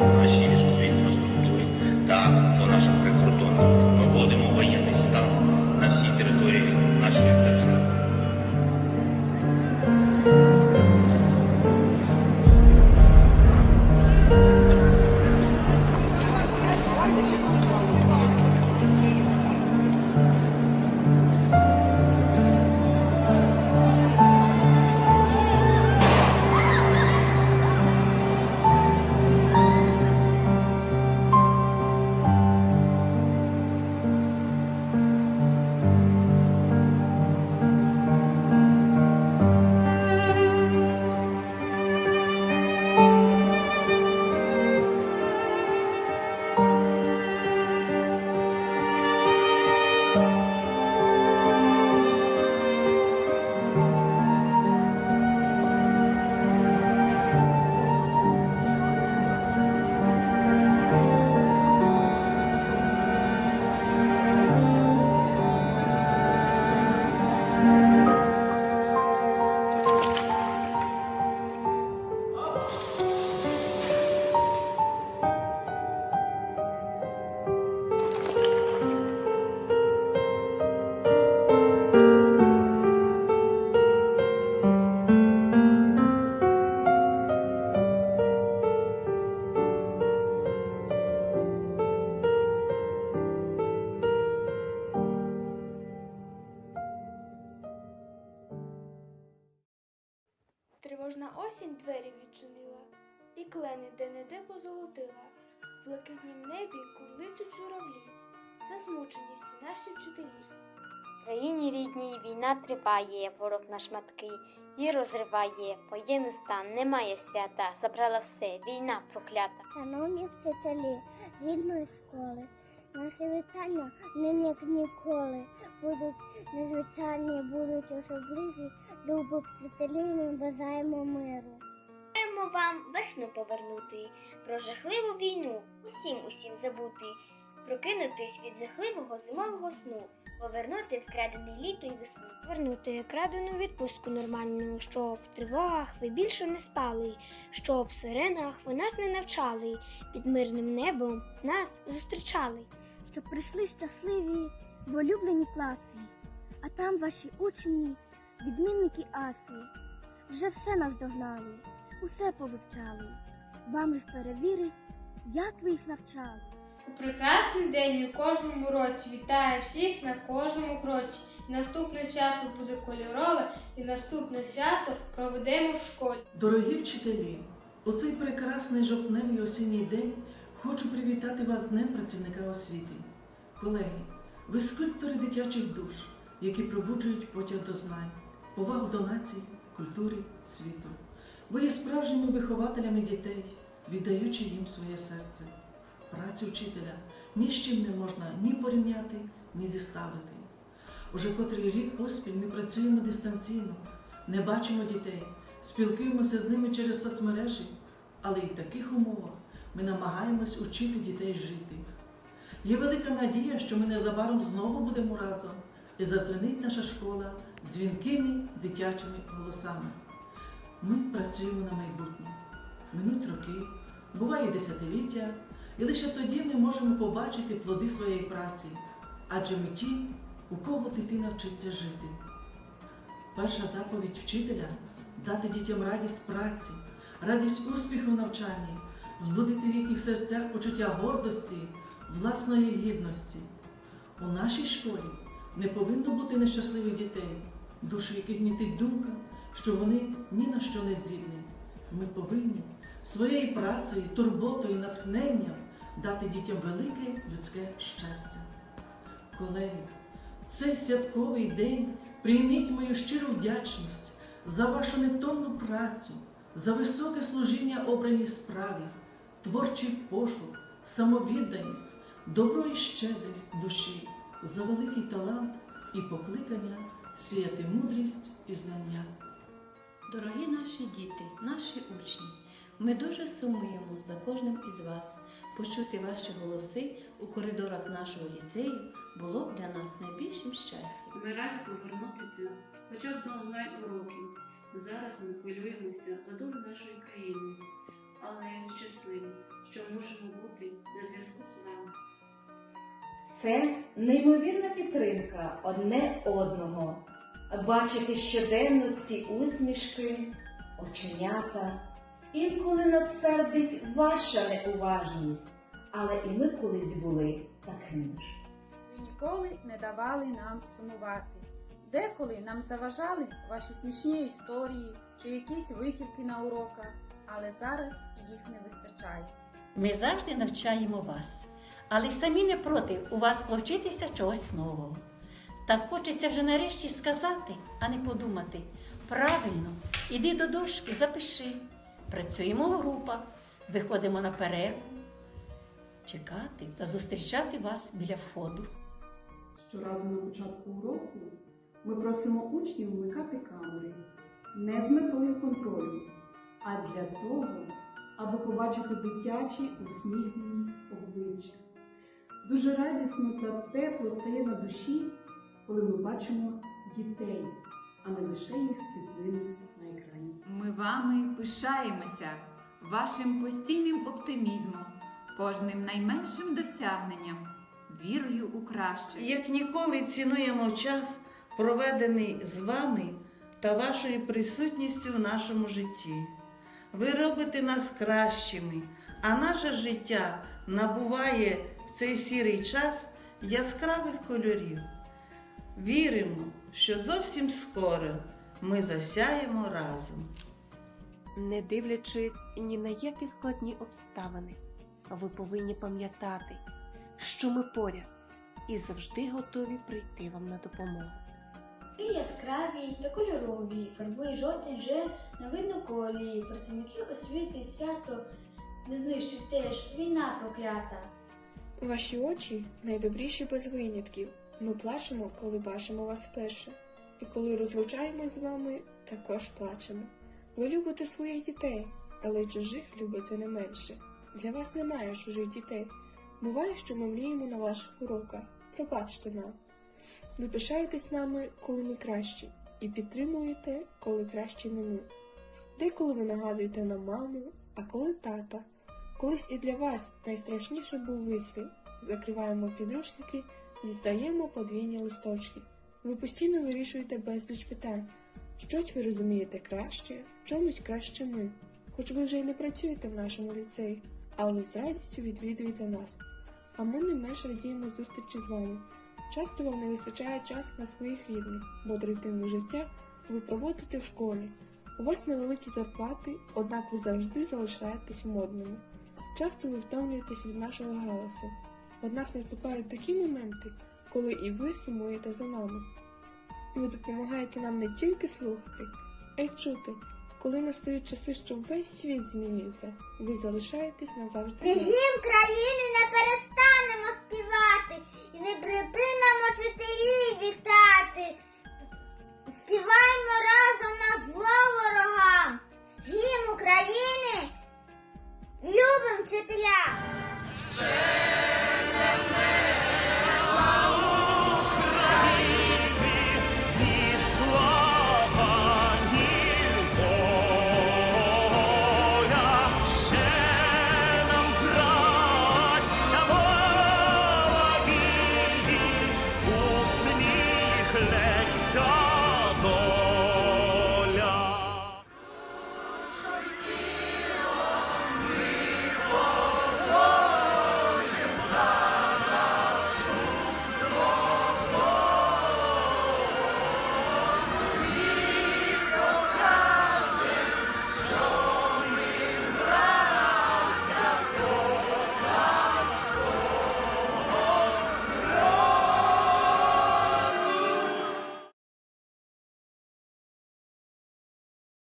和幸 осінь двері відчинила, і клени де-не-де позолотила. В блакитнім небі курличуть журавлі, засмучені всі наші вчителі. В країні рідній війна триває, ворог на шматки і розриває. Воєнний стан, немає свята, забрала все, війна проклята. Шановні вчителі рідної школи, наші вітання нині як ніколи будуть незвичайні, будуть особливі. Любих вчителів ми бажаємо миру. Бажаємо вам весну повернути, про жахливу війну, усім усім забути, прокинутись від жахливого зимового сну, повернути вкрадене літо й весну. Вернути крадену відпустку нормальну, щоб в тривогах ви більше не спали, щоб в сиренах ви нас не навчали, під мирним небом нас зустрічали. Щоб прийшли щасливі в улюблені класи, а там ваші учні, відмінники аси, вже все наздогнали, усе повивчали. Вам лиш перевірить, як ви їх навчали. У прекрасний день у кожному році вітаю всіх на кожному кроці. Наступне свято буде кольорове, і наступне свято проведемо в школі. Дорогі вчителі, у цей прекрасний жовтневий осінній день хочу привітати вас з Днем працівника освіти. Колеги, ви скульптори дитячих душ, які пробуджують потяг до знань, повагу до нації, культури, світу. Ви є справжніми вихователями дітей, віддаючи їм своє серце. Працю вчителя ні з чим не можна ні порівняти, ні зіставити. Уже котрий рік поспіль ми працюємо дистанційно, не бачимо дітей, спілкуємося з ними через соцмережі, але і в таких умовах ми намагаємось учити дітей жити. Є велика надія, що ми незабаром знову будемо разом і задзвенить наша школа дзвінкими дитячими голосами. Ми працюємо на майбутнє. Минуть роки, буває десятиліття, і лише тоді ми можемо побачити плоди своєї праці, адже ми ті, у кого дитина вчиться жити. Перша заповідь вчителя дати дітям радість праці, радість успіху в навчанні, збудити в їхніх серцях почуття гордості, власної гідності. У нашій школі не повинно бути нещасливих дітей, душі яких гнітить думка, що вони ні на що не здібні. Ми повинні своєю працею, турботою, натхненням дати дітям велике людське щастя. Колеги, в цей святковий день прийміть мою щиру вдячність за вашу невтомну працю, за високе служіння обраній справі, творчий пошук, самовідданість, добро і щедрість душі, за великий талант і покликання сіяти мудрість і знання. Дорогі наші діти, наші учні, ми дуже сумуємо за кожним із вас. Почути ваші голоси у коридорах нашого ліцею було б для нас найбільшим щастям. Ми раді повернутися хоча б до онлайн-уроків. Зараз ми хвилюємося за долю нашої країни, але щасливі, що можемо бути на зв'язку з вами. Це неймовірна підтримка одне одного. Бачити щоденно ці усмішки, оченята. Інколи нас сердить ваша неуважність, але і ми колись були такими ж. Ви ніколи не давали нам сумувати. Деколи нам заважали ваші смішні історії чи якісь витівки на уроках, але зараз їх не вистачає. Ми завжди навчаємо вас, але й самі не проти у вас повчитися чогось нового. Так хочеться вже нарешті сказати, а не подумати. Правильно, іди до дошки, запиши. Працюємо в групах, виходимо на перерву, чекати та зустрічати вас біля входу. Щоразу на початку уроку ми просимо учнів вмикати камери не з метою контролю, а для того, аби побачити дитячі усміхнені обличчя. Дуже радісно та тепло стає на душі, коли ми бачимо дітей, а не лише їх світлини. Ми вами пишаємося, вашим постійним оптимізмом, кожним найменшим досягненням, вірою у краще. Як ніколи цінуємо час, проведений з вами та вашою присутністю в нашому житті. Ви робите нас кращими, а наше життя набуває в цей сірий час яскравих кольорів. Віримо, що зовсім скоро ми засяємо разом. Не дивлячись ні на які складні обставини, ви повинні пам'ятати, що ми поряд і завжди готові прийти вам на допомогу. І яскраві та кольорові, фарбує жовтень вже на видно колії. Працівники освіти свято не знищить теж війна проклята. Ваші очі найдобріші без винятків. Ми плачемо, коли бачимо вас вперше. І коли розлучаємось з вами, також плачемо. Ви любите своїх дітей, але чужих любите не менше. Для вас немає чужих дітей. Буває, що ми мріємо на ваших уроках. Пробачте нам. Ви пишаєтесь нами, коли ми кращі, і підтримуєте, коли кращі не ми. Деколи ви нагадуєте нам маму, а коли тата. Колись і для вас найстрашніше був вислів. Закриваємо підручники, дістаємо подвійні листочки. Ви постійно вирішуєте безліч питань. Щось ви розумієте краще, в чомусь краще ми. Хоч ви вже й не працюєте в нашому ліцеї, але з радістю відвідуєте нас. А ми не менш радіємо зустрічі з вами. Часто вам не вистачає часу на своїх рідних, бо третину життя ви проводите в школі. У вас невеликі зарплати, однак ви завжди залишаєтесь модними. Часто ви втомлюєтесь від нашого галасу. Однак наступають такі моменти, коли і ви сумуєте за нами. Ви допомагаєте нам не тільки слухати, а й чути, коли настають часи, що весь світ змінюється, ви залишаєтесь назавжди. З гімн країни не перестанемо співати і не припинимо вчителів вітати. Співаємо разом на зло ворога. Гімн України любим вчителя.